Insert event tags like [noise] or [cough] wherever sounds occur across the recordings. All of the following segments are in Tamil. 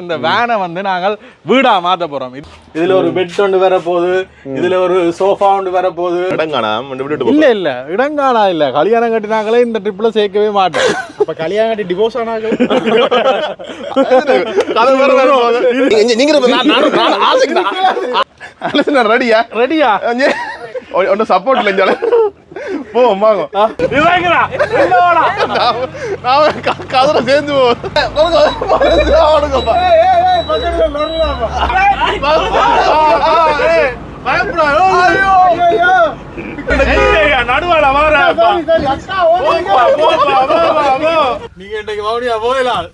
இந்த வேனை வந்து நாங்கள் வீடா மாத்த போறோம். இது- இதுல ஒரு பெட் ஒன்று வர போகுது இதுல ஒரு சோஃபா ஒன்று வர போகுது விட்டுட்டு இல்ல இல்ல. இடங்கானா இல்ல. கல்யாணம் கட்டினாங்களே இந்த ட்ரிப்ல சேர்க்கவே மாட்டோம். அப்ப கல்யாணம் கட்டி டிவோர்ஸ் ஆனாங்க. [laughs] நீங்க- ரெடியா ரெடியா ஒன்றும் சப்போர்ட் இல்லை இஞ்சால போ வாங்க நான் கதிரை சேர்ந்து நீங்க இன்னைக்கு மறுபடியா போயிடலாம்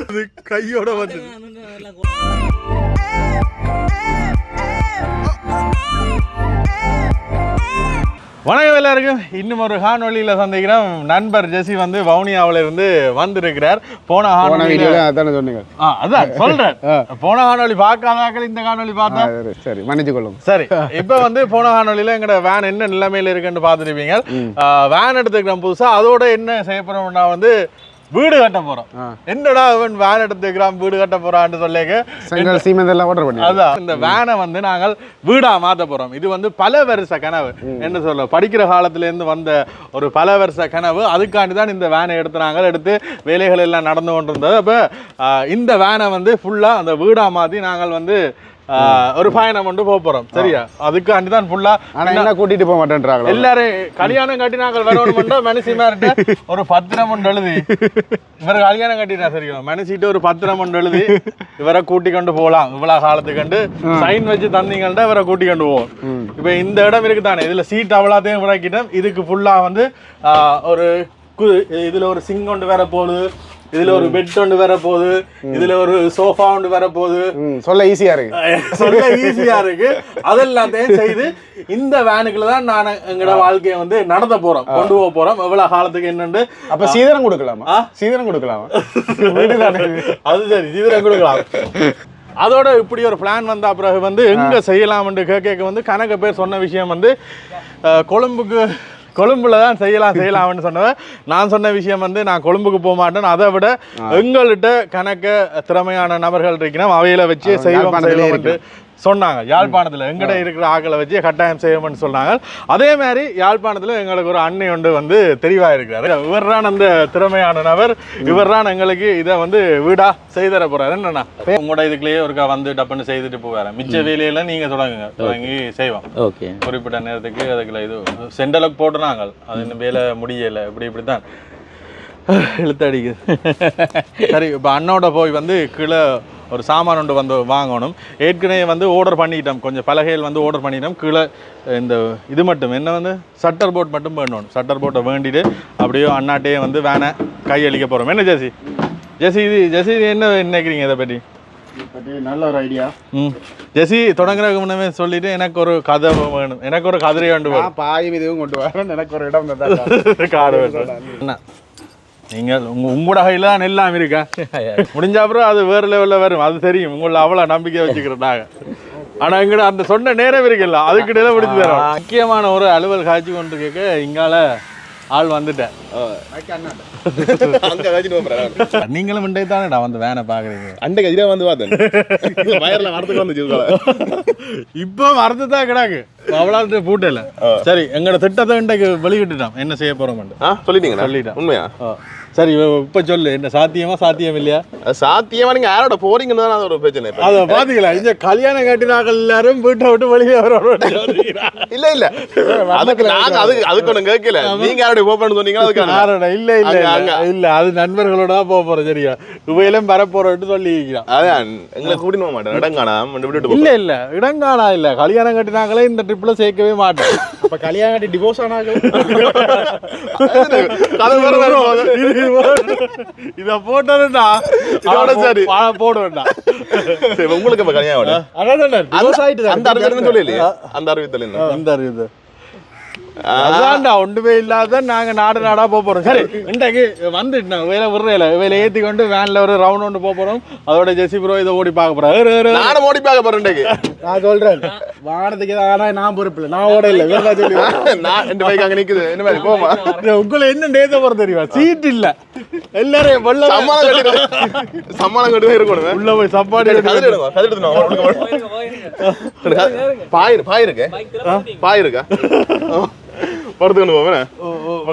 அது கையோட வந்து வணக்கம் எல்லாருக்கும். இன்னும் ஒரு காணொளியில் சந்திக்கிறோம். நண்பர் ஜெசி வந்து வவுனியாவில இருந்து வந்திருக்கிறார். போன வீடியோல அதானே சொன்னீங்க. ஆ, அதான் சொல்றேன் போன காணொளி பார்க்காதாக்கள் இந்த காணொளி பார்த்தா. சரி, மன்னிச்சு கொள்ளுங்க. சரி இப்ப வந்து போன காணொலியில எங்கட வேன் என்ன நிலைமையில இருக்குன்னு பார்த்துருப்பீங்க. வேன் எடுத்துக்கிறோம் புதுசா. அதோட என்ன செய்ய வந்து வீடு கட்ட போறோம். என்னடா அவன் வேன் எடுத்துக்கிறான் வீடு கட்ட போறான்னு சொல்லிக்க செங்கல் சீமெண்ட் எல்லாம் ஆர்டர் பண்ணி அதான் இந்த வேனை வந்து நாங்கள் வீடா மாத்த போறோம். இது வந்து பல வருஷ கனவு என்ன சொல்ல படிக்கிற காலத்துல இருந்து வந்த ஒரு பல வருஷ கனவு. அதுக்காண்டி தான் இந்த வேனை எடுத்துனாங்க. எடுத்து வேலைகள் எல்லாம் நடந்து கொண்டிருந்தது. அப்ப இந்த வேனை வந்து ஃபுல்லா அந்த வீடா மாத்தி நாங்கள் வந்து ஒரு பயணம் கொண்டு போக போறோம். சரியா? அதுக்காண்டி தான் ஃபுல்லா ஆனா என்ன கூட்டிட்டு போக மாட்டேன்றாங்களா? எல்லாரும் கல்யாணம் கட்டி நாங்கள் வரணும்னா மனுஷிமார்ட்ட ஒரு பத்திரம் ஒன்று எழுதி. இவர் கல்யாணம் கட்டிட்டா சரியா? மனுஷிட்டு ஒரு பத்திரம் ஒன்று எழுதி இவரை கூட்டி கொண்டு போகலாம் இவ்வளவு காலத்துக்கு கண்டு சைன் வச்சு தந்தீங்கள்ட்ட இவரை கூட்டி கொண்டு போவோம். இப்போ இந்த இடம் இருக்கு தானே இதுல சீட் அவ்வளோத்தையும் விளக்கிட்டோம். இதுக்கு ஃபுல்லா வந்து ஒரு இதுல ஒரு சிங் ஒன்று வர போகுது. இதுல ஒரு பெட் ஒன்று வர போகுது இதுல ஒரு சோஃபா ஒன்று வர போகுது சொல்ல ஈஸியா இருக்கு. [laughs] சொல்ல ஈஸியா இருக்கு. அதெல்லாத்தையும் செய்து இந்த வேனுக்குள்ள தான் நான் எங்களோட வாழ்க்கையை வந்து நடத்த போறோம் கொண்டு போக போறோம். எவ்வளவு காலத்துக்கு என்னன்னு அப்ப சீதனம் கொடுக்கலாமா? சீதனம் கொடுக்கலாமா. [laughs] அது சரி தீவிரம் கொடுக்கலாம். அதோட இப்படி ஒரு பிளான் வந்த பிறகு வந்து எங்க செய்யலாம்னு கேட்க வந்து கணக்கு பேர் சொன்ன விஷயம் வந்து கொழும்புக்கு கொழும்புல தான் செய்யலாம் செய்யலாம்னு சொன்னவ நான் சொன்ன விஷயம் வந்து நான் கொழும்புக்கு போக மாட்டேன் அதை விட எங்கள்கிட்ட கணக்க திறமையான நபர்கள் இருக்கிறோம் அவையில வச்சு செய்வோம் சொன்னாங்க. யாழ்ப்பாணத்துல எங்கட இருக்கிற ஆக்களை வச்சு கட்டாயம் செய்வோம்னு சொன்னாங்க. அதே மாதிரி யாழ்ப்பாணத்துல எங்களுக்கு ஒரு அன்னை ஒன்று வந்து தெரிவா இருக்கிறாரு இவர்தான் அந்த திறமையான நபர். இவர்தான் எங்களுக்கு இதை வந்து வீடா செய்து தர போறாரு. என்னண்ணா? உங்களோட இதுக்குள்ளேயே ஒருக்கா வந்து டப்புன்னு செய்துட்டு போவாரு. மிச்ச வேலையெல்லாம் நீங்க தொடங்குங்க. தொடங்கி செய்வோம். குறிப்பிட்ட நேரத்துக்கு அதுக்குள்ள இது செண்டலுக்கு போட்டுனாங்க அது வேலை முடியல. இப்படி இப்படித்தான். இழுத்தடிக்குது. சரி இப்போ அண்ணோட போய் வந்து கீழே ஒரு சாமான் ஒன்று வந்து வாங்கணும். ஏற்கனவே வந்து ஆர்டர் பண்ணிட்டோம். கொஞ்சம் பலகைகள் வந்து ஆர்டர் பண்ணிட்டோம். கீழே இந்த இது மட்டும். என்ன வந்து? சட்டர் போர்ட் மட்டும் வேணும் சட்டர் போர்ட்டை வேண்டிட்டு அப்படியே அண்ணாட்டையே வந்து வேனை கையளிக்க போகிறோம் என்ன ஜெசி? ஜெசி இது ஜெசி என்ன நினைக்கிறீங்க இதை பற்றி நல்ல ஒரு ஐடியா ம். ஜெசி தொடங்குறதுக்கு முன்னமே சொல்லிட்டு எனக்கு ஒரு கதை வேணும். எனக்கு ஒரு கதிரை வேண்டு வேணும். பாயும் இதுவும் கொண்டு வரேன் எனக்கு ஒரு இடம் [laughs] காடு வேணும். என்ன நீங்கள் உங்க உங்களோட கையில் தான் எல்லாம் இருக்கா? [laughs] முடிஞ்ச அப்புறம் அது வேறு லெவலில் வரும். அது தெரியும். உங்களை அவ்வளோ நம்பிக்கை வச்சுக்கிறோம் நாங்கள் ஆனால் எங்கட அந்த சொன்ன நேரம் இருக்குல்ல அதுக்கு இடையில முடிச்சு தரோம் முக்கியமான ஒரு அலுவல் காட்சி கொண்டு கேட்க இங்கால ஆள் வந்துட்டேன். நீங்களும் இன்றைக்கு தானேடா வந்து வேனை பார்க்குறீங்க? அண்டைக்கு எதிரே வந்து பார்த்தேன். வயர்ல வரதுக்கு வந்துச்சு இப்போ மறந்து தான் கிடாக்கு. அவ்வளோ பூட்டல. சரி எங்களோட திட்டத்தை இன்றைக்கு வெளியிட்டுட்டோம். என்ன செய்ய போகிறோம் ஆ சொல்லிட்டீங்க சொல்லிட்டேன். உண்மையா? சரி இப்போ சொல்லு என்ன சாத்தியமா சாத்தியம் இல்லையா? சாத்தியமா நீங்க யாரோட போறீங்கன்னு தான் அது ஒரு பிரச்சனை. அத பாத்தீங்களா? இந்த கல்யாணம் கட்டினாக்கள் எல்லாரும் வீட்டை விட்டு வெளியே வரோம் இல்ல இல்ல. அதுக்கு நாங்க அதுக்கு அதுக்கு ஒண்ணு கேட்கல. நீங்க யாரோட போப்பன்னு சொன்னீங்கன்னா அதுக்கான யாரோட? இல்ல இல்ல இல்ல. அது நண்பர்களோட தான் போக போறோம் சரியா? இவையிலும் வரப்போறோம்னு சொல்லி அதான் எங்களை கூட்டிட்டு போக மாட்டேன் இடம் காணாம விட்டுட்டு இல்ல இல்ல. இடங்கானா இல்ல. கல்யாணம் கட்டினாங்களே இந்த ட்ரிப்ல சேர்க்கவே மாட்டேன் அப்ப கல்யாணம் கட்டி டிவோர்ஸ் ஆனாங்க [laughs] இத சரி. போடுவேன்டா. சரி, உங்களுக்கு இப்ப ஆகல. அதான் அந்த அறிவித்தல் சொல்லலையே அந்த அறிவித்தல் என்ன இந்த அறிவு அதான்டா ஒன்றுமே இல்லாத நாங்க நாடு நாடா போக போறோம். சரி இன்றைக்கு வந்துட்டு வேலை விடுறேல. வேலை ஏத்தி கொண்டு வேன்ல ஒரு ரவுண்ட் ஒன்று போக போறோம். அதோட ஜெசி ப்ரோ இதை ஓடி பார்க்க ஏறு. நானும் ஓடி பார்க்க போறேன் இன்றைக்கு. நான் சொல்றேன். வானத்துக்கு ஆனா நான் பொறுப்பு இல்லை நான் ஓட இல்லை. வேற சொல்லி நான் ரெண்டு பைக் அங்க நிக்குது. என்ன மாதிரி போமா? உங்களை என்ன டேத்த போற தெரியுமா? சீட் இல்ல. எல்லாரையும் வெள்ள சம்மானம் கட்டி சம்மானம் கட்டி தான் இருக்கணும். உள்ள போய் சாப்பாடு கதிர் எடுங்க கதிர் இருக்கு இருக்கா போவேன்?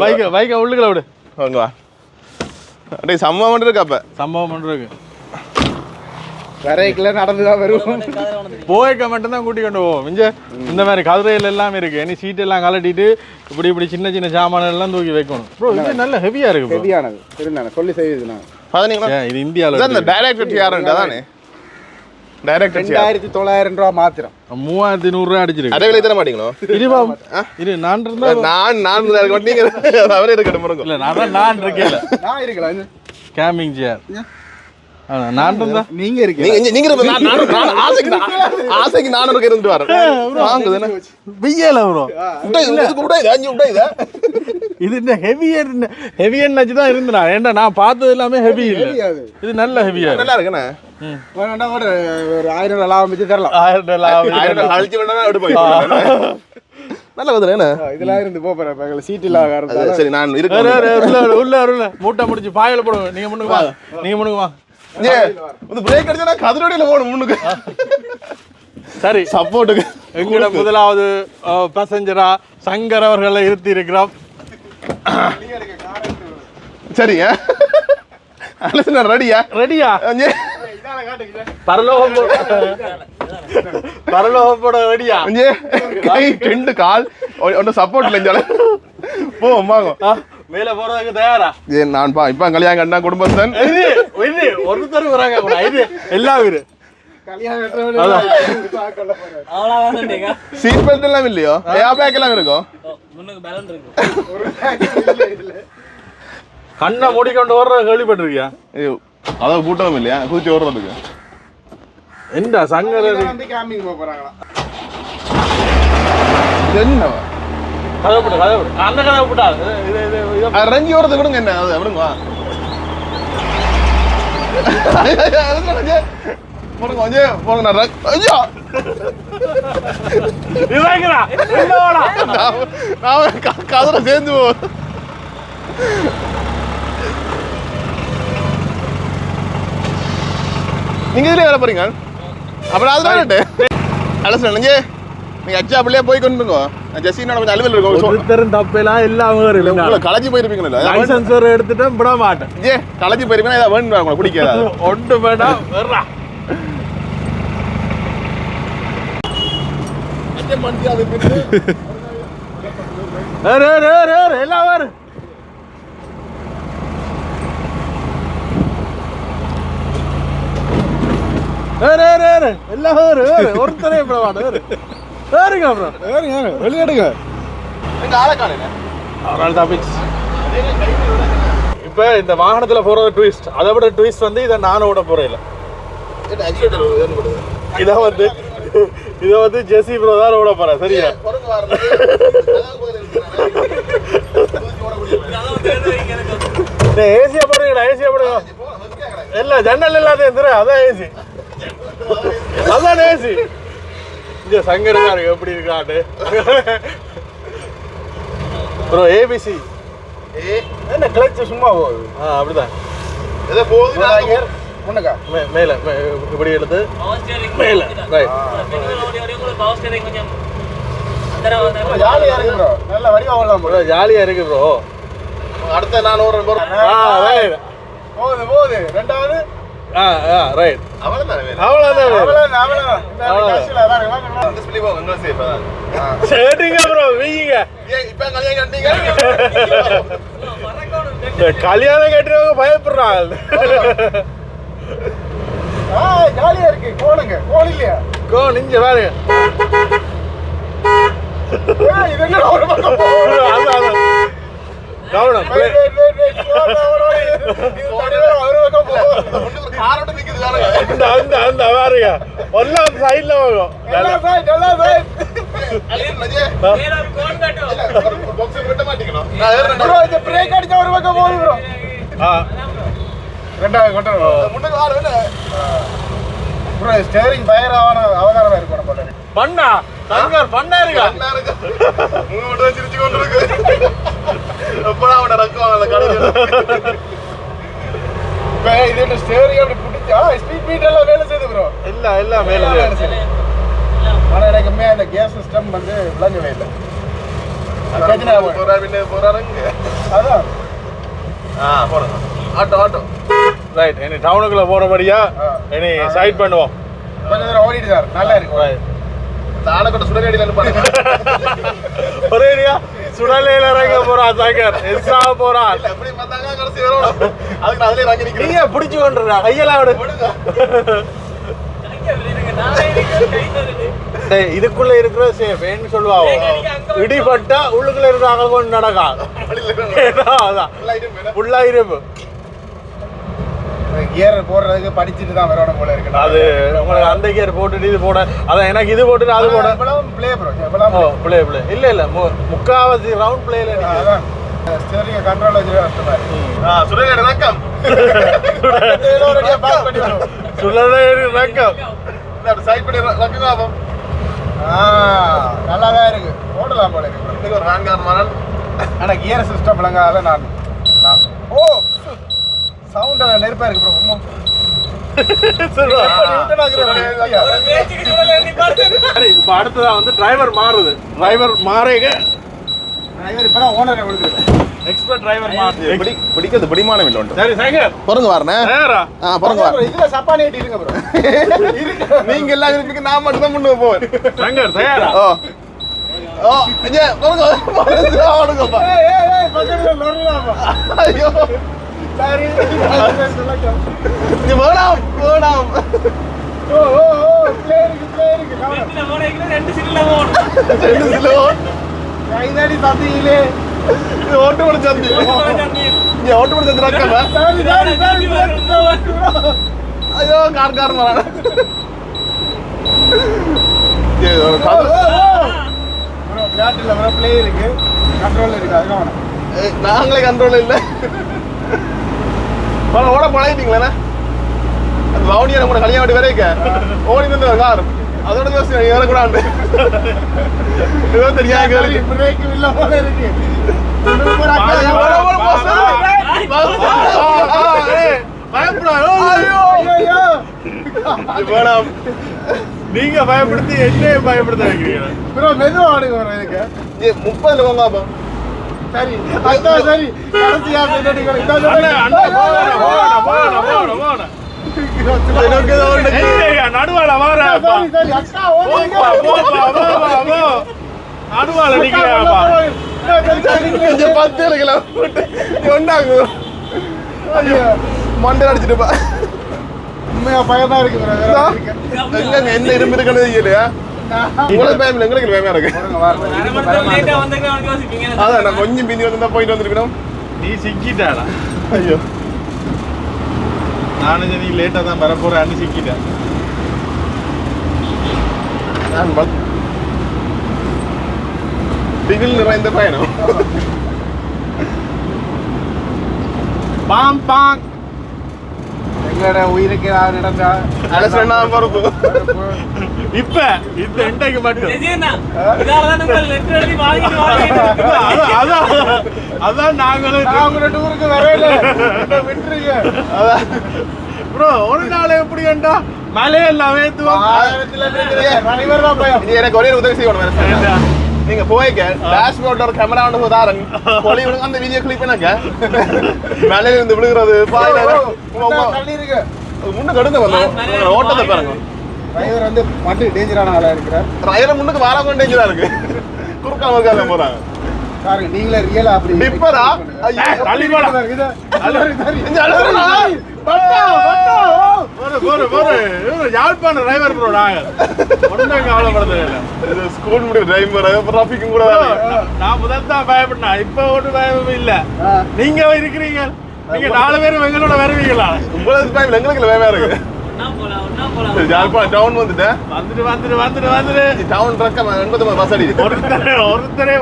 பைக்க பைக்க உள்ளுக்குள்ள விடு. அங்க வா அடே சம்மா மட்டும் இருக்கா அப்ப. சம்பவம் பண்றதுக்கு வரைக்குள்ள நடந்துதான் வருவோம். போய்க்க மட்டும்தான் கூட்டி கொண்டு போவோம். இங்க இந்த மாதிரி கதிரையில் எல்லாம் இருக்கு. இனி சீட் எல்லாம் கலட்டிட்டு இப்படி இப்படி சின்ன சின்ன சாமான் எல்லாம் தூக்கி வைக்கணும். ப்ரோ இது நல்ல ஹெவியா இருக்கு. ஹெவியானது இருந்தானே சொல்லி செய்யுது நான். இது இந்தியாவில் டைரக்டர் யாருன்றா தானே டைரக்டர் ரெண்டாயிரத்தி தொள்ளாயிரம் ரூபா மாத்திரம். மூவாயிரத்தி நூறுரூவா அடிச்சிருக்கு. அதே வேலை தர மாட்டீங்களோ? இருபா இரு நான் இருந்தா நான் நான் இருக்க மாட்டேன், நீங்க [laughs] அவரே இருக்கட்டும் முருங்க இல்ல நான் தான் நான் இருக்கேன் நான் இருக்கலாம் கேம்பிங் சேர் நான் இருந்தா நீங்க இருக்கீங்க நீங்க நான் நான் நான் ஆசைக்கு நான் ஆசைக்கு நானும் இருக்க இருந்து வரேன் வாங்குது என்ன வெய்யல ப்ரோ இது இந்த தான் இருந்துடா ஏன்டா நான் பார்த்தது எல்லாமே ஹெவி இல்ல. இது நல்ல ஹெவியா நல்லா இருக்குண்ணே. ஒரு ஒரு ஆயிரம் லாபம் வச்சு தரலாம். ஆயிரம் டாலர் ஆயிரம் அழிச்சு வேணா நல்லா வந்து என்ன? இதெல்லாம் இருந்து போறேன் சீட் இல்லாத சரி நான் இருக்கேன். உள்ள உள்ள மூட்டை முடிச்சு பாயில போடுங்க. நீங்க முன்னுக்கு வா. நீங்க முன்னுக்கு ஏ வந்து பிரேக் அடிச்சா கதிரோடியில போகணும் முன்னுக்கு. சரி. சப்போர்ட்டுக்கு எங்கட முதலாவது பேசஞ்சரா சங்கர் அவர்களை இருத்தி இருக்கிறோம். சரிங்க அலசனா ரெடியா ரெடியா பரலோகம் பரலோகம் போட ரெடியா கை ரெண்டு கால். ஒன்று சப்போர்ட் இல்லைஞ்சால போ வாங்க மேல போறதுக்கு தயாரா? ஏ நான் பா இப்போ கல்யாணம் இது இது ஒருத்தர் வராங்க இது எல்லாம் இரு அதான். சீட் பெல்ட் எல்லாம் இல்லையோ? ஏர் பேக் எல்லாம் இருக்கும் கண்ணை மூடிக்கொண்டு ஓடுற கேள்விப்பட்டிருக்கியா? ஐயோ, அதாவது கூட்டம் இல்லையா? குதிச்சு ஓடுறதுக்கு. என்ன சங்கர் என்ன போட்டு அந்த கதை போட்டா இது இது ரஞ்சி ஓடுறது விடுங்க என்ன அது விடுங்க. போடுங்க கொஞ்சம் போடுங்க நான் ஐயோ. நான் நான் க- கதற சேர்ந்து நீங்க இதுல வேலை போறீங்க? அப்புறம் அதுதான் அலசு நினைஞ்சு நீங்க அச்சா அப்படியே போய் கொண்டு இருக்கோம் ஜெஸ்டினோட கொஞ்சம் அலுவல் இருக்கும். ஒருத்தரும் தப்பெல்லாம் எல்லாம் வேறு உங்களை களைச்சி போயிருப்பீங்களா? லைசன்ஸ் வேறு எடுத்துட்டு விட மாட்டேன். ஏ களைச்சி போயிருப்பீங்க ஏதாவது வேணும் உங்களுக்கு பிடிக்காது [laughs] ஒன்று வேண்டாம் எல்லாம் வேறு. எல்லாம் ஏறு, ஒருத்தரே விட மாட்டேன் ஏறு. ஏறுங்க அப்புறம் வெளியெடுங்க. எங்க ஆளை காணுங்க. அவரால் தப்பிச்சு இப்போ இந்த வாகனத்தில் போகிறது ட்விஸ்ட் அதை விட ட்விஸ்ட் வந்து இதை நானும் விட போகிறேன் இல்லை. இதை வந்து இதை வந்து ஜெசி ப்ரோ தான் விட போகிறேன் சரியா? ஏசியா போடுங்கடா ஏசியா போடுங்க. இல்ல ஜன்னல் இல்லாத எந்திர அதான் ஏசி அதான் ஏசி இந்த சங்கர் தான் இருக்கு எப்படி இருக்காட்டு ப்ரோ ஏபிசி என்ன கிளச் சும்மா போகுது? ஆ அப்படிதான். ஏதோ போகுது முன்னக்கா மே- மேல இப்படி எடுத்து மேல ரைட் ஜாலியா இருக்கு ப்ரோ நல்ல வடிவா ஓடலாம் ப்ரோ ஜாலியா இருக்கு ப்ரோ அடுத்த நான் ஒரு போகுது போகுது. ரெண்டாவது. ஆ ஆ ரைட் சரிங்க ப்ரோ வீங்க கல்யாணம் கட்டீங்க கல்யாணம் கட்டுறவங்க பயப்படுறாங்க ஜாலியா இருக்கு போடுங்க போடு இல்லையா கோ நிஞ்ச பாருங்க ஏய், இது என்ன ஒரு பக்கம் போகுது? அதான், அதான். கவனம் Wait, wait, wait, wait. ஓடு, ஓடு, ஓடு. இது தடவை ஒரு பக்கம் போகுது. ஒண்ணு ஒரு காரோட நிக்குது வேற அந்த அந்த அந்த பாருங்க. ஒல்லாம் சைடுல வரும். எல்லாம் எல்லாம் break அடிச்சா ஒரு பக்கம். ஆ. ரெண்டாவது கொண்டு வா. முன்னுக்கு வாரு வேணா. Bro, steering பயங்கர அவன- அவதாரமா இருக்கு உன போல. பண்ணா? சங்கர் பண்ணா இருக்கா. அண்ணா இருக்கு. சிரிச்சு கொண்டு இருக்கு. எப்படா அவனை ரக்குவான் அந்த கடையில் இப்போ இது ஸ்டேரிங் அப்படி பிடிச்சா ஸ்பீட் மீட் எல்லாம் வேலை செய்யுது ப்ரோ இல்ல இல்ல மேல வேலை செய்யுது ஆனால் எனக்குமே அந்த கேஸ் சிஸ்டம் வந்து விளங்கவே இல்லை. அது பிரச்சனை. போறாரு போறாருங்க அதான். ஆ போறேன் ஆட்டோ ஆட்டோ. ரைட் இனி டவுனுக்குள்ள போறபடியா ஆ. இனி சைட் பண்ணுவோம். கொஞ்சம் தூரம் ஓடிட்டு சார். நல்லா இருக்கு தானக்கட்ட சுடரடியில் பாருங்க. ஒரேடியா சுடலையில இறங்க போறான் சாகர் எஸ்ஸா போறான் இல்ல எப்படி பார்த்தாங்க கடைசி வரும். அதுக்கு நான் அதுலயே இறங்கி நிக்கிறேன். நீங்க பிடிச்சு கொண்டுறா கையெல்லாம் விடு. இதுக்குள்ள இருக்கிற சேஃப் ஏன்னு சொல்லுவாங்க இடிபட்டா உள்ளுக்குள்ள இருக்கிறாங்க கொண்டு நடக்கா. ஃபுல்லா இருப்பு கியர் போடுறதுக்கு படிச்சுட்டு தான் வரணும் போல இருக்கு. அது உங்களுக்கு அந்த கியர் போட்டுட்டு இது போட அதான் எனக்கு இது போட்டுட்டு அது போட. ப்ளே ப்ரோ ஓ பிளே பிளே இல்ல இல்ல முக்காவாசி ரவுண்ட் பிளேல அதான். ஸ்டேரிங் கண்ட்ரோல் வச்சு ஆ சுடரடி வணக்கம் ரக்கம் அப்படி சைட் பண்ணி ஆகும் ஆ நல்லா தான் இருக்கு. போடலாம் போல இருக்கு. ஒரு வேன்கார் மரன் ஆனா கியர் சிஸ்டம் விளங்காத நான் சவுண்ட் நெருப்பா இருக்கு ப்ரோ. சரி இப்போ அடுத்ததா வந்து டிரைவர் மாறுது. டிரைவர் மாறேங்க. டிரைவர் இப்பதான் ஓனர் கொடுக்குறது எக்ஸ்பர்ட் டிரைவர் மாறுது. பிடி பிடிக்கிறது பிடிமானம் இல்லை ஒன்று. சரி சங்கர். பொறுங்க வரனே நேரா. ஆ பொறுங்க வர இதுல சப்பா நேட்டி இருங்க ப்ரோ [laughs] நீங்க எல்லாம் இருப்பீங்க நான் மட்டும் தான் முன்னுக்கு போவேன். சங்கர் தயாரா ஓ. ஓ ஐயா பொறுங்க ஓடுங்கப்பா ஏய் ஏய் ஏய் பக்கத்துல லொரிலாமா ஐயோ. சரி இது வேணாம் வேணாம் ஓ ஓ ஓ ப்ளே இருக்கு ப்ளே இருக்கு கவனம் ரெண்டு கிலோ கைதாடி சந்தையிலே இது ஓட்டு முடிச்சு வந்து இங்க ஓட்டு முடிச்சு வந்து ரக்கமா சரி சரி சரி bro. ஐயோ கார் கார் மரான ஓ, ஓ, ஓ. bro பிளாட்டில் bro ப்ளே இருக்கு கண்ட்ரோல் இருக்கு அது கவனம் நாங்களே கண்ட்ரோல் இல்ல பல ஓட பழகிட்டீங்களா அந்த வவுனியா கூட கல்யாணம் வீட்டு வரைக்கும் ஓடி நின்று கார். அதோட யோசனை ஏறக்கூடாது ஏதோ தெரியாத கேள்வி. பிரேக் இல்ல போல இருக்கு. நீங்க பயப்படுத்தி என்னைய பயப்படுத்த வைக்கிறீங்க? முப்பதுல போங்க சரி. அதான் சரி. கடைசியா நடுவால போ. நடுவால. கொஞ்சம் பத்து இருக்கல ஒன்னாங்க மண்டை அடிச்சிட்டு பா. உண்மையா பயமா இருக்கு என்ன இரும்பு இருக்குன்னு தெரியலையா? உங்களுக்கு பயம் எங்களுக்கு பயமா இருக்கு. அதான் நான் கொஞ்சம் பிந்தி வந்து போயிட்டு வந்திருக்கணும் நீ சிக்கிட்டாடா. ஐயோ. நானும் சரி நீ லேட்டா தான் வர போறேன்னு சிக்கிட்டேன் நான் பத் திகில் நிறைந்த பயணம். பாம் பாங் எங்களோட உயிருக்கு ஏதாவது நடந்தா? பொறுப்பு இப்ப இந்த இன்றைக்கு மட்டும். அதான், நாங்களும் நான் உங்களோட டூருக்கு வரவே விட்டுருங்க ப்ரோ ஒரு நாள் எப்படி கண்டா மலை எல்லாம் வேத்துவோம் எனக்கு ஒரே உதவி செய்யணும்? நீங்க போய்க்க டேஷ்போர்ட்ல ஒரு கேமரா ஒன்று தாரங்க பொலி விடுங்க அந்த வீடியோ கிளிக் பண்ணாங்க மேலே இருந்து விழுகிறது முன்னுக்கு அடுத்து வந்து ஓட்டத்தை பாருங்க. டிரைவர் வந்து மட்டும் டேஞ்சரான ஆளா இருக்கிறார். ரயில முன்னுக்கு வர கொண்டேஞ்சா இருக்கு. குறுக்கா மறுக்கால போறாங்க. பாருங்க நீங்களே ரியலா அப்படி டிப்பரா ஐயோ. தள்ளி போடா. போரு போரு யாழ்ப்பாண டிரைவர் ப்ரோ நாங்க ஒன்றும் கவலைப்படுறது இல்லை இது ஸ்கூல் முடிவு டிரைவர் டிராபிக்கும் கூட நான் முதல் தான் பயப்பட்டேன். இப்ப ஒன்றும் பயமும் இல்ல. நீங்க இருக்கிறீங்க? நீங்க நாலு பேரும் எங்களோட வருவீங்களா? உங்களுக்கு டைம் எங்களுக்கு வேலையா இருக்கு. டவுன் வந்துட்டேன் வந்துட்டு. வந்துட்டு வந்துட்டு வந்துட்டு டவுன் ட்ரக்கம் எண்பது பஸ் அடி. ஒருத்தரே ஒருத்தரே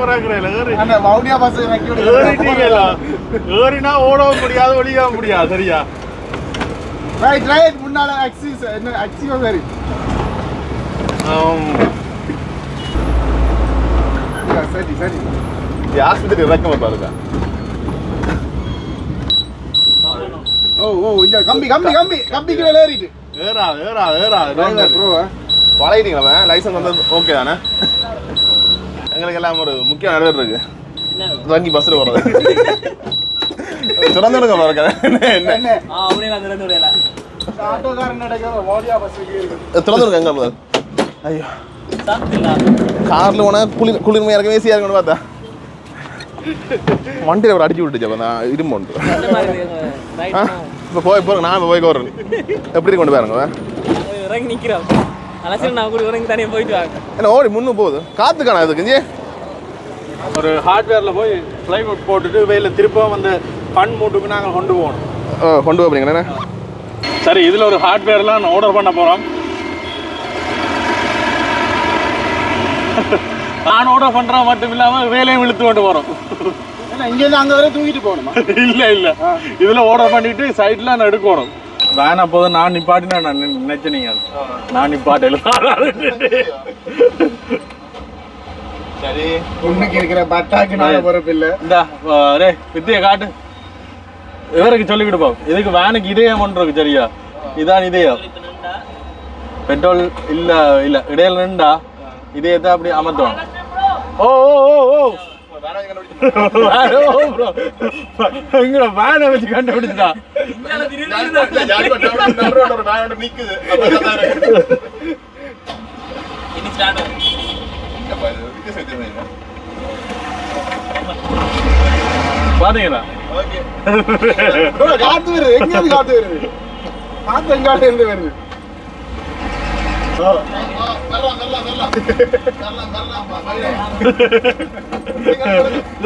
ஏறிட்டீங்களா? ஏறினா ஓடவும் முடியாது ஒளியவும் முடியாது சரியா? ரைட் ரைட் முன்னால அக்சிஸ் என்ன அக்சியோ சரி சரி சரி ஆஸ்பத்திரி இறக்கம் பாருங்க. ஓ ஓ இந்த கம்பி கம்பி கம்பி கம்பிக்கு மேல ஏறிட்டு. ஏறா ஏறா ஏறா ப்ரோ பழகிட்டீங்களா லைசன்ஸ் வந்து ஓகே தானே? எங்களுக்கு எல்லாம் ஒரு முக்கிய நடவடிக்கை இருக்கு. தங்கி பஸ்ஸில் போகிறது [laughs] திறந்துடுங்க பாருங்க. என்ன என்ன? நான் திறந்து விடல எங்க brother? ஐயோ காரில் போனால் குளிர் குளிர்மையாக இருக்கும் ஏசியாக இருக்கும்னு பார்த்தா வண்டியில் ஒரு அடிச்சு விட்டுச்சு அப்போ நான் இரும்பு ஒன்று இப்போ போய் போகிறேன் நான் போய் கோர்றேன் எப்படி கொண்டு போயிருங்க இறங்கி நிக்கிறோம் அலசி நான் கூட இறங்கி தனியாக போயிட்டு வாங்க என்ன ஓடி முன்னு போகுது காத்து காணா இதுக்கு இஞ்சி ஒரு ஹார்ட்வேர்ல போய் பிளைவுட் போட்டுட்டு வெயில திருப்பவும் வந்து ஃபன் மூட்டுக்கு நாங்கள் கொண்டு போகணும் ஓ கொண்டு போகிறீங்க என்ன சரி இதுல ஒரு ஹார்ட்வேர்லாம் ஆர்டர் பண்ண போறோம். நான் ஆர்டர் பண்றோம் மட்டும் இல்லாம வேலையும் இழுத்து கொண்டு ஏன்னா இங்கேருந்து அங்கே வரை தூக்கிட்டு போகணுமா? இல்ல இல்ல. இதுல ஆர்டர் பண்ணிட்டு சைட்ல நான் எடுக்கணும். வேணா போதும் நான் நிப்பாட்டினா நான் நினை- நினைச்சேன் நீங்க. நான் நிப்பாட்டல. சரி. பொண்ணுக்கு இருக்கிற பட்டாக்கு நாங்கள் பொறுப்பு இல்லை இந்த ரே வித்திய காட்டு. இவருக்கு சொல்லிக்கிடுப்போம். இதுக்கு வேனுக்கு இதயம் ஒன்று சரியா? இதான் இதயம் பெட்ரோல் இல்ல இல்ல இடையில நின்றா இதயத்தை அப்படி அமர்த்துவாங்க ஓ ஓ ஓ ஓ. எங்கட வேனை வச்சு கண்டுபிடிச்சா ஸ்டார்ட் பாத்தீங்களா? காத்து வருது. எங்கேருந்து காத்து வருது? காத்து எங்காட்டு இருந்து வருது?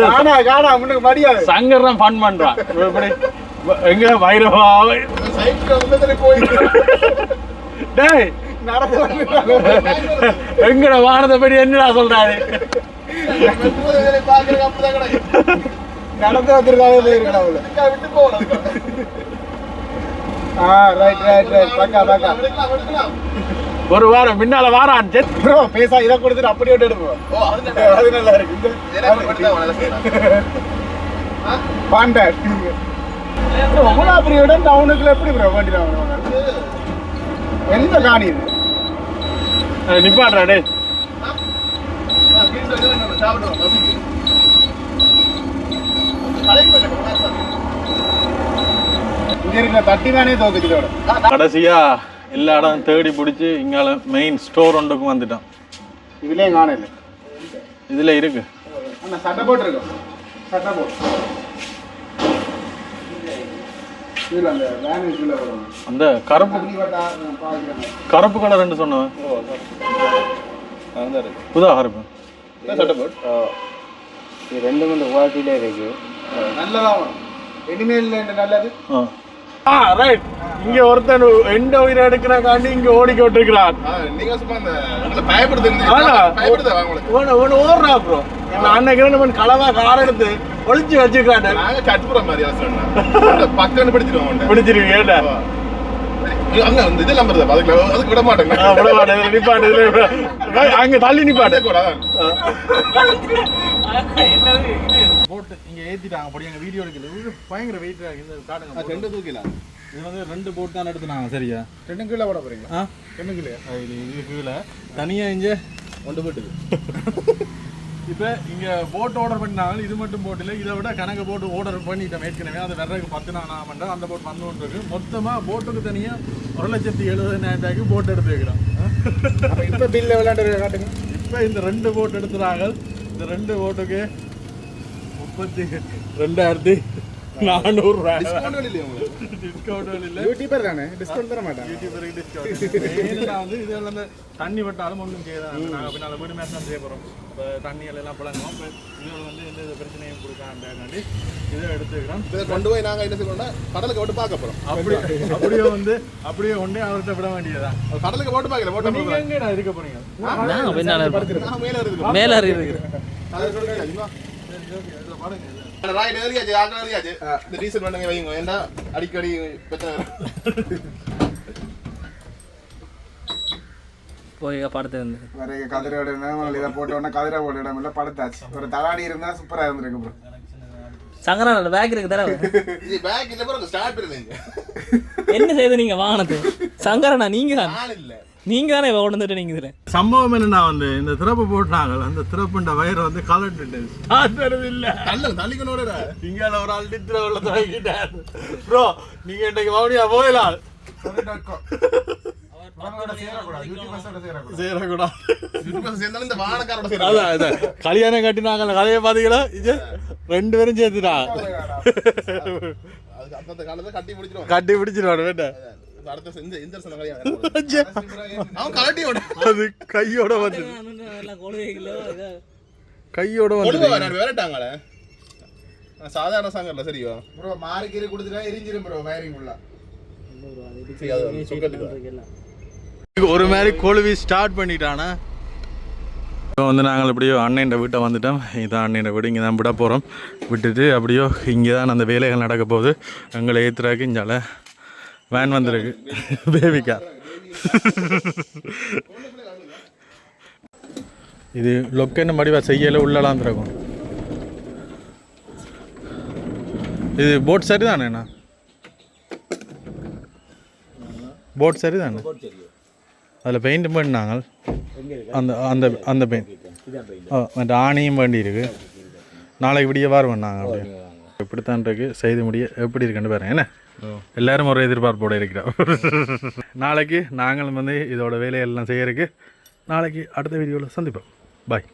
காணா காணா முன்னுக்கு மடியாது சங்கர் தான் ஃபன் பண்றான் இப்படி எங்க வைரவா? டேய் எங்கட வானத்தை படி என்னடா சொல்றாரு? நடந்து வந்திருக்காங்க போயிருக்கலாம் ஆ ரைட் ரைட் ரைட் பக்கா பக்கா ஒரு வாரம் பின்னால வாரான் செத் ப்ரோ பேசா இதை கொடுத்துட்டு அப்படியே எடுப்போம். அது நல்லா இருக்கு. டவுனுக்குள்ள எப்படி ப்ரோ வண்டி எந்த காணி இது? நிப்பாடுறா டேய். இங்க இருக்கிற தட்டி தானே தோக்குது இதோட கடைசியா எல்லா இடம் தேடி பிடிச்சி இங்கால மெயின் ஸ்டோர் ஒன்றுக்கும் வந்துட்டான். இதுலயும் காணல இதுல இருக்கு. அண்ணா சட்டை போட்டிருக்கோம் சட்டை போட்டு அந்த கருப்பு கருப்பு கலர் சொன்னவன் புதா கருப்பு இது ரெண்டு மூணு குவாலிட்டியிலே இருக்கு. நல்லதா வரும். இனிமேல் நல்லது? ஆ. ரைட் இங்க ஒருத்தன் எந்த உயிரை எடுக்கிறாக்காண்டி இங்க ஓடிக்க விட்டுருக்கிறான் நீங்க சும்மா அந்த பயப்படுத்துங்க ஓடுறா ப்ரோ அன்னைக்கு நம்ம களவா கார் எடுத்து ஒளிச்சு வச்சுக்கிறான் நாங்க கட்டுப்புற மாதிரி சொன்னா. பக்கம் பிடிச்சிருவோம். பிடிச்சிருவீங்க அங்க அந்த இதெல்லாம் வருது அதுக்கு அதுக்கு விட மாட்டேங்க நிப்பாட்டு. அங்க தள்ளி நிப்பாட்டு. இது [laughs] போட்டு இங்க ஏத்திட்டாங்க அப்படி எங்க வீடியோ எடுக்கல. பயங்கர வெயிட் இந்த காட்டுங்க ரெண்டு தூக்கிலாம் இது வந்து ரெண்டு போட் தான் எடுத்துனாங்க சரியா? ரெண்டு கீழே போட போறீங்க. ஆ? ரெண்டு கீழே. இது இது கீழே. தனியா இங்க ஒன்று போட்டுது [laughs] இப்போ இங்க போட் ஆர்டர் பண்ணாங்க இது மட்டும் போட் இல்லை. இதை விட கணக்கு போட்டு ஆர்டர் பண்ணிட்டோம் ஏற்கனவே. அது விறகு பத்து நானாமண்டா அந்த போட் வந்து கொண்டு இருக்கு. மொத்தமா போட்டுக்கு தனியா ஒரு லட்சத்தி எழுபதாயிரம் ரூபாய்க்கு போட் எடுத்து வைக்கிறோம். இப்ப பில்ல விளையாண்டு காட்டுங்க. இப்போ இந்த ரெண்டு போட் எடுத்துறாங்க. இந்த ரெண்டு ஓட்டுக்கு முப்பத்தி ரெண்டாயிரத்தி வந்து தண்ணி பட்டாலும் ஒன்றும் செய்யலாம் நாங்கள் பின்னால் வீடு மேட்ச் செய்ய போகிறோம் இப்போ தண்ணி எல்லாம் பழங்குவோம் இப்போ இதில் வந்து எந்த வித பிரச்சனையும் கொடுக்காண்டாண்டி இதை எடுத்துக்கிறோம். இதை கொண்டு போய் நாங்க என்ன செய்வோம்னா கடலுக்கு போட்டு பார்க்க போறோம். அப்படி அப்படியே வந்து அப்படியே கொண்டு அவர்கிட்ட விட வேண்டியதான் கடலுக்கு போட்டு பார்க்கல இப்போ போட்டு நீங்கள் எங்கடா இருக்க போறீங்க? நாங்க பின்னால நான் மேல இருக்கு மேல இருக்கு அது சொல்லுங்க பாருங்க ராய் ஏறியாச்சு ஆக்கள் ஏறியாச்சு இந்த டீசல் பண்ணுங்க வைங்க அடிக்கடி பிரச்சனை. போய் படத்தை வந்து வேற கதிரோட இதை போட்ட உடனே கதிரை போட்ட இடம் இல்லை படுத்தாச்சு ஒரு தலாடி இருந்தா சூப்பரா இருந்திருக்கு ப்ரோ சங்கரன் பேக் இருக்கு தர இது பேக் இல்ல பிறகு ஸ்டார்ட் பண்ணுங்க என்ன செய்து நீங்க வாங்கினது சங்கரனா நீங்க தான் ஆள் இல்ல நீங்க தானே கொண்டு வந்துட்டு நீங்க இதுல? சம்பவம் என்னன்னா வந்து இந்த திறப்பு போட்டாங்க. அந்த திறப்புண்ட வயிறு வந்து கலண்டுட்டு ஸ்டார்ட் வருது இல்ல தள்ளு தள்ளிக்கணும் இங்கால ஒரு ஆள் உள்ள தொடங்கிட்டார் ப்ரோ நீங்க இன்னைக்கு மறுபடியும் போயிடலாம் கல்யாணம் கட்டினாங்கல்ல கதையை பாத்தீங்களா? இது ரெண்டு பேரும் சேர்த்துட்டா. அதுக்கு அந்த காலத்துல கட்டி வேண்டாம் அடுத்த இந்த இந்த வருஷம் கல்யாணம் அவன் [laughs] கலட்டி விட அது கையோட வந்து கையோட சாதாரண சாங்கர்ல சரியோ? ப்ரோ மார்க்கெட் கொடுத்துட்டா எரிஞ்சிரும் ப்ரோ வயரிங் உள்ள. சரி அது சொக்கட்டுக்கா ஒரு மாதிரி கொழுவி ஸ்டார்ட் பண்ணிட்டானா? இப்போ வந்து நாங்கள் எப்படியோ அண்ணன் வீட்டை வந்துட்டோம். இதான் அண்ணன் வீடு இங்கே தான் விட போகிறோம் விட்டுட்டு அப்படியோ இங்கே தான் அந்த வேலைகள் நடக்க போகுது. எங்களை ஏற்றுறாக்கு இங்கால வேன் வந்திருக்கு. பேபிக்கா இது லொக்கேன்னு மடிவா செய்யலை உள்ளலாம் இருக்கும் இது போட் சரி தானேண்ணா போட் சரி தானே? அதில் பெயிண்ட் பண்ணாங்க. அந்த அந்த அந்த பெயிண்ட் ஓ மற்ற ஆணியும் வேண்டி இருக்கு. நாளைக்கு விடிய வாரம் பண்ணாங்க அப்படியே. இப்படித்தான் இருக்கு. செய்து முடிய எப்படி இருக்குன்னு பாருங்க என்ன? எல்லாரும் ஒரு எதிர்பார்ப்போடு இருக்கிறோம். நாளைக்கு நாங்களும் வந்து இதோட வேலையெல்லாம் செய்யறதுக்கு நாளைக்கு அடுத்த வீடியோவில் சந்திப்போம். பாய்